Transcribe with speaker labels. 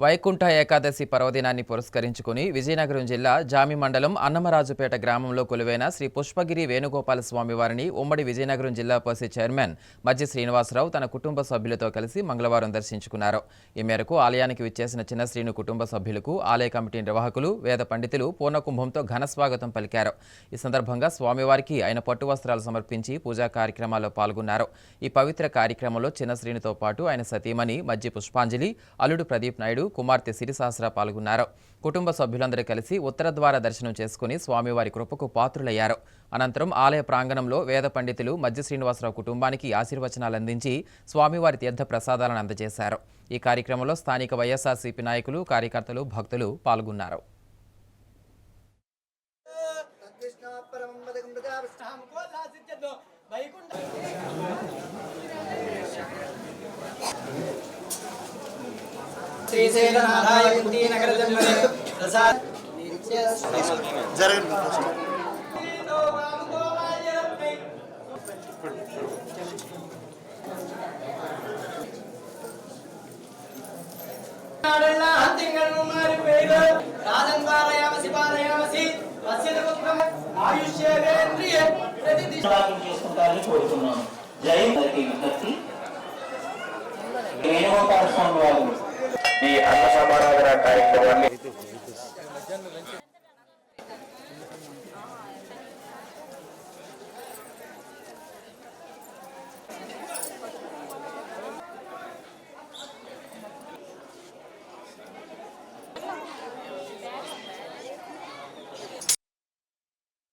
Speaker 1: వైకుంఠ ఏకాదశి పర్వదినాన్ని పురస్కరించుకుని విజయనగరం జిల్లా జామి మండలం అన్నమరాజుపేట గ్రామంలో కొలువైన శ్రీ పుష్పగిరి వేణుగోపాల స్వామి వారిని ఉమ్మడి విజయనగరం జిల్లా పరిషత్ చైర్మన్ మధ్య శ్రీనివాసరావు తన కుటుంబ సభ్యులతో కలిసి మంగళవారం దర్శించుకున్నారు. ఈ మేరకు ఆలయానికి విచ్చేసిన చిన్న శ్రీను కుటుంబ సభ్యులకు ఆలయ కమిటీ నిర్వాహకులు వేద పండితులు పూర్ణకుంభంతో ఘన స్వాగతం పలికారు. ఈ సందర్భంగా స్వామివారికి ఆయన పట్టు వస్త్రాలు సమర్పించి పూజా కార్యక్రమాల్లో పాల్గొన్నారు. ఈ పవిత్ర కార్యక్రమంలో చిన్న శ్రీనితో పాటు ఆయన సతీమణి మజ్జి పుష్పాంజలి అల్లుడు ప్రదీప్ నాయుడు కుమార్తె సిరిశాస్త్ర పాల్గొన్నారు. కుటుంబ సభ్యులందరూ కలిసి ఉత్తర ద్వార దర్శనం చేసుకుని స్వామివారి కృపకు పాత్రులయ్యారు. అనంతరం ఆలయ ప్రాంగణంలో వేద పండితులు మధ్య శ్రీనివాసరావు కుటుంబానికి ఆశీర్వచనాలు అందించి స్వామివారి తీర్థ ప్రసాదాలను అందజేశారు. ఈ కార్యక్రమంలో స్థానిక వైఎస్ఆర్సీపీ నాయకులు కార్యకర్తలు భక్తులు పాల్గొన్నారు.
Speaker 2: శ్రీశైలనాథాయ కుంటీ నగర జన్మనే ప్రసాద్
Speaker 3: జరగండి
Speaker 4: చేసుకుంటారని కోరుతున్నాను. జై విజ్ఞప్తి వేణుగోపాల స్వామి di
Speaker 5: atas amarah neraka yang kami